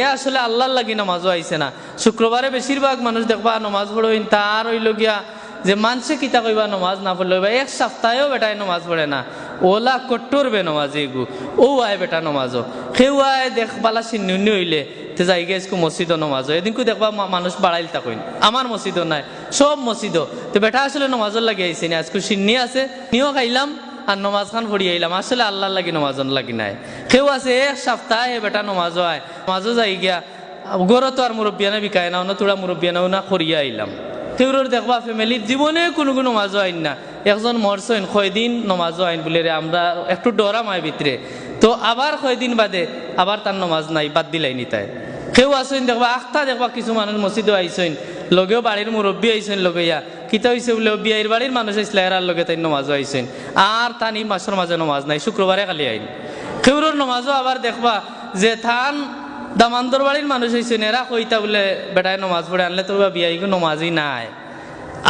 এ আসলে আল্লাহর লাগি নামাজও আইছে না। শুক্রবারে বেশিরভাগ মানুষ দেখবা নমাজ পড়ইন, তার হইল গিয়া যে মানুষে কিতা কইবা নমাজ না পড়লে হইবা, এক সপ্তাহেও বেটায় নমাজ পড়ে না। ওলা কট্টর বে নমাজ এগু ও আয় বেটা নমাজও। সেও আয় দেখ বালা চিন্নি হইলে, তে যাই গে স্কু মসজিদ নমাজও। এদিনকু দেখবা মানুষ বাড়াইল তাকইন। আমার মসজিদও নাই, সব মসজিদও। তো বেটা আসলে নমাজর লাগি আইছে না, আজকে সিন্নি আছে নিও খাইলাম। আর নমাজ খান পড়ি আইলাম। আসলে আল্লাহর লাগি নমাজন লাগি নাই। কেউ আছে এ সপ্তাহে বেটা নমাজও আয় নমাজও যাই গিয়া গরো তো আর মুরব্বিয়ানা বিকায় না, তোরা মুরব্বিয়ানাও না করিয়া আইলাম। কেউর দেখবা ফ্যামিলির জীবনে কোনো কোনো নমাজও আইন না। একজন মরছেন, কয়দিন নমাজও আইন বলে রে, আমরা একটু ডরাম আয় ভিতরে। তো আবার কয়দিন বাদে, আবার তার নমাজ নাই, বাদ দিলাই নি তাই। কেউ আসেন দেখবা, আখতা দেখবা, কিছু মানুষ মসজিদও আইসেন লগেও বাড়ির মুরব্বী আইসেন লগেয়া কিতা হইছে বলে বিয়ের বাড়ির মানুষ আইসলে এরার লগে তাই নমাজও আইসেন আর তানি মাসের মাঝে নমাজ নাই, শুক্রবারে খালি আইন। কেউর নমাজও আবার দেখবা যে থান দামান্দর বাড়ির মানুষ হয়েছেন এরা কইতা বলে, বেটায় নমাজ পড়ে আনলে তোর বিয়াইগো নমাজই নাই।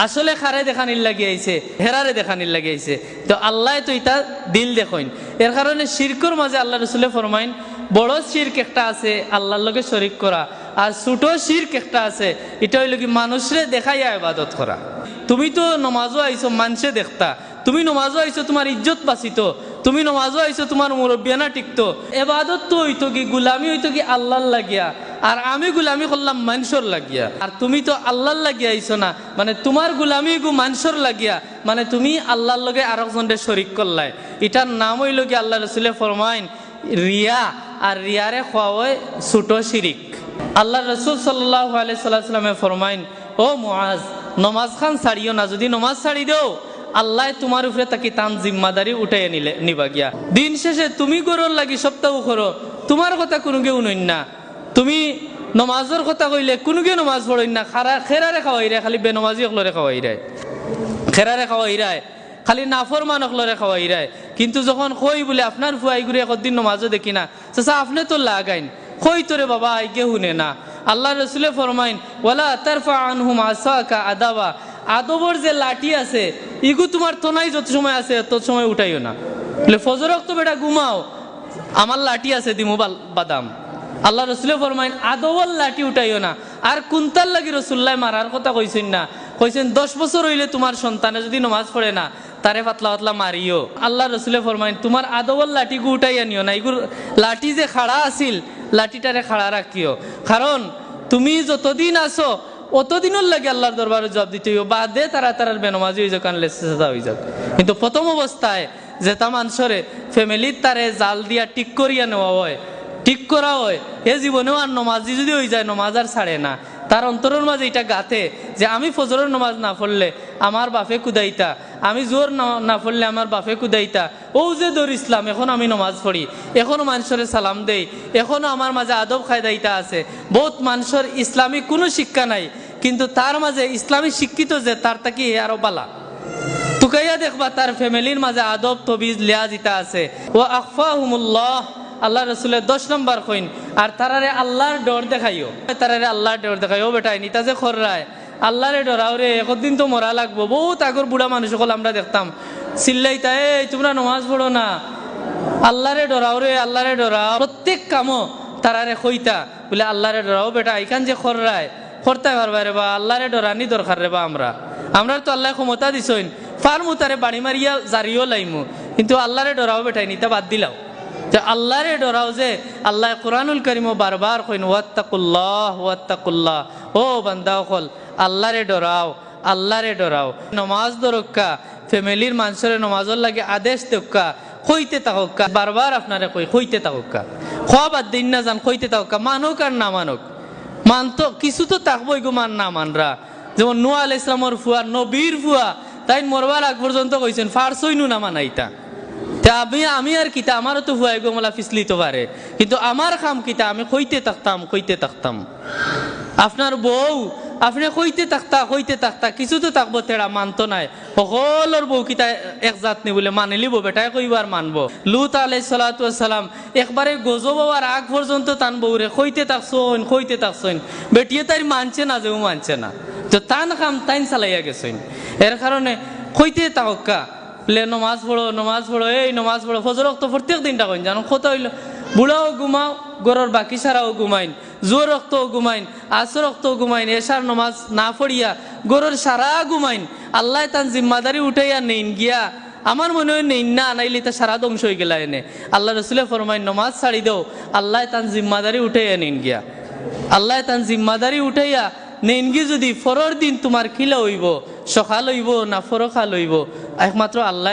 আসলে খারে দেখানির লাগি আইছে, হেরারে দেখানির লাগি আইছে। তো আল্লাহ তো ইটা দিল দেখইন। এর কারণে শিরকুর মাঝে আল্লাহ রসুলে ফরমাইন, বড় শির্ক একটা আছে, আল্লাহর লগে শরিক করা। আর ছোট শির্ক একটা আছে এটা হইল কি মানুষরে দেখাইয়া ইবাদত করা। তুমি তো নমাজও আইছো, মানুষে দেখতা। তুমি নমাজও আইছো, তোমার ইজ্জত বাঁচিত। তুমি নমাজও আইছো, তোমার মুরব্বিয়ানা টিকতো। এবাদত তো হইতো কি, গুলামি হইতো কি আল্লাহর লাগিয়া। আর আমি গুলামি করলাম মানুষের লাগিয়া। আর তুমি তো আল্লাহর লাগিয়া আইছো না। মানে তোমার গুলামি গু মানুষের লাগিয়া। মানে তুমি আল্লাহর লগে আর একজনের শরিক করলাই। এটার নাম হইল কি আল্লাহ রসুলে ফরমাইন, রিয়া। আর রিয়ারে খোয়া হয় ছোট শিরিক। আল্লাহ রসুল সাল্লাহ আলাইসাল্লামে ফরমাইন, ও মুআজ নমাজ খান ছাড়িও না, যদি নমাজ ছাড়ি দেও, আল্লাহ তোমার উপরে তাকে তান জিম্মাদারি উঠাই নিলে, নিবা গিয়া। দিন শেষে তুমি গরর লাগি সপ্তাহ করো, তোমার কথা কোনো কেউ নইন না। তুমি নমাজের কথা কইলে কোনো কেউ নমাজ পড়ইন না, খারা খেরারে খাওয়াই রে, খালি বেনমাজি অকলরে খাওয়াই রে। খেরারে খাওয়াই রায় খালি নাফর মানকলরে খাওয়াই রায় কিন্তু যখন কই বলে, আপনার ফুয়াই ঘুরে একদিন নমাজও দেখি না। চাচা, আপনি তো লাগাইন। কই তোরে বাবা আইকে শুনে না। আল্লাহ রসুলে ফরমাইন, ওয়ালা তারফা আনহুম আসাকা আদাবা আদবর যে লাঠি আছে, ইগু তোমার তোনাই যত সময় আছে, তত সময় উঠাইও না। বলে ফজরক তো বেটা, ঘুমাও। আমার লাঠি আছে, দিমু বাদাম। আল্লাহ রসুলে ফরমাইন আদবল লাঠি উঠাইও না। আর কুন্তার লাগি রসুল্লাহ মারার কথা কইছেন না। কইছেন, দশ বছর হইলে তোমার সন্তানে যদি নমাজ পড়ে না, তারে পাতলা পাতলা মারিও। আল্লাহ রসুলে ফরমাইন, তোমার আদবল লাঠি উঠাই আনিও না। এগুর লাঠি যে খাড়া আছিল লাঠিটারে খাড়া রাখিও। কারণ তুমি যতদিন আসো অতদিনের লাগে আল্লাহর দরবারে জবাব দিতে হইব। বাদে তারা তারার বেনমাজি হয়ে যাক আনলে সাজা হয়ে যাক কিন্তু প্রথম অবস্থায় যে তা মানুষরে ফ্যামিলির তারে জাল দিয়া টিক করিয়া নেওয়া হয়, ঠিক করা হয়, এ জীবনেও আর নমাজি যদি হয়ে যায়, নমাজ আর ছাড়ে না। তার অন্তরের মাঝে এটা গাতে যে আমি ফজরের নমাজ না পড়লে আমার বাপে কুদাইতা। আমি জোর না- পড়লে আমার বাপে কুদাইতা। ও যে দৌড় ইসলাম এখন আমি নমাজ পড়ি এখনও মানুষের সালাম দেই। এখনও আমার মাঝে আদব খায়দাইতা আছে। বহুত মানুষের ইসলামিক কোনো শিক্ষা নাই। কিন্তু তার মাঝে ইসলামিক শিক্ষিত যে, তার তাকে আরও বালা? তুকাইয়া দেখবা তার ফ্যামিলির মাঝে আদব, তবিজ লিয়া জিতা আছে। ও আফাহুমুল্লাহ আল্লাহ রসুলের দশ নম্বর কইন আর তারারে আল্লাহর ডর দেখাইও। তারারে আল্লাহর ডর দেখাইও বেটাই নিতা যে খররায়। আল্লাহরে ডরাও রে একদিন তো মরা লাগবো। বহুত আগর বুড়া মানুষ সকল আমরা দেখতাম। চিল্লাইতা, এই, তোমরা নমাজ পড়ো না। আল্লাহরে ডরাও রে আল্লাহরে ডরাও। প্রত্যেক কামও তারারে কইতা বলে, আল্লাহরে ডরাও বেটা এখান যে খররায় করতে পারবা রে বা, আল্লাহরে ডরানি দরকার রে বা আমরা। আমরা তো আল্লাহ ক্ষমতা দিছইন। ফার্মু তারে বাড়ি মারিয়া জারিও লাইমু। কিন্তু আল্লাহরে ডরাও বেটাই নিতে বাদ দিলাও। যে আল্লাহরে ডরাও যে, আল্লাহ কোরআনুল করিম বারবার কইন, ওয়াত্তাকুল্লাহ ওয়াত্তাকুল্লাহ। ও বান্দা কল আল্লাহরে ডরাও আল্লাহরে ডরাও। নমাজ দরক্কা, ফ্যামিলির মানুষের নমাজর লাগে আদেশ দেক্কা, কইতে থাকা বারবার আপনারে কই, কইতে থাকা খোয়া বাদ দিন না যান, কইতে থাকা মানুক আর না মানুক। মানতো, কিছু তো থাকবোই গো মান না মানরা। যেমন নোয়া আল ইসলামর ফুয়া, নবীর ফুয়া, তাই মরবার আগ পর্যন্ত কইছেন ফার্সইনু না মানাইতা। আমি আমি আর কিতা আমারও তো ফুয়াই গো মোলা ফিসলিতে পারে কিন্তু আমার খাম কিতা আমি কইতে থাকতাম কইতে থাকতাম আপনার বউ, আপনি কইতে থাকতা কইতে থাকতা কিছু তো থাকব তেরা মানতো নাই। সকলের বউ কিতা এক জাত নি বলে, মানি লিব বেটাই কইবার মানবো। লুত আলাই সালাম, একবারে গজব হওয়ার আগ পর্যন্ত টান বউরে, কইতে থাকছইন কইতে থাকছইন বেটিয়ে তাই মানছে না, যেও মানছে না। তো টান খাম টাইন চালাইয়া গেছইন। এর কারণে কইতে থাকা বলে নমাজ পড়ো নমাজ পড়ো, এই নমাজ পড়ো। ফজরক তো প্রত্যেক দিনটা কইন জানো? কত হইল বুড়াও ঘুমাও গরর বাকি সারাও ঘুমাইন। জোর রক্ত ঘুমাইন আসর রক্ত ঘুমাইন, এশার নমাজ না পড়িয়া গরুর সারা ঘুমাইন। আল্লাহ তান জিম্মাদারি উঠাইয়া নেইন গিয়া। আমার মনে হয় নেই না, নাইলে তা সারা ধ্বংস হয়ে গেলা এনে। আল্লাহ রসুলে ফরমাই নমাজ ছাড়ি দেও। আল্লাহ তান জিম্মাদারি উঠাইয়া নিন গিয়া। আল্লাহ তান জিম্মাদারি উঠাইয়া নেনগি যদি ফরর দিন তোমার খিলা হইব, সকাল হইব না ফরখাল হইব একমাত্র আল্লাহ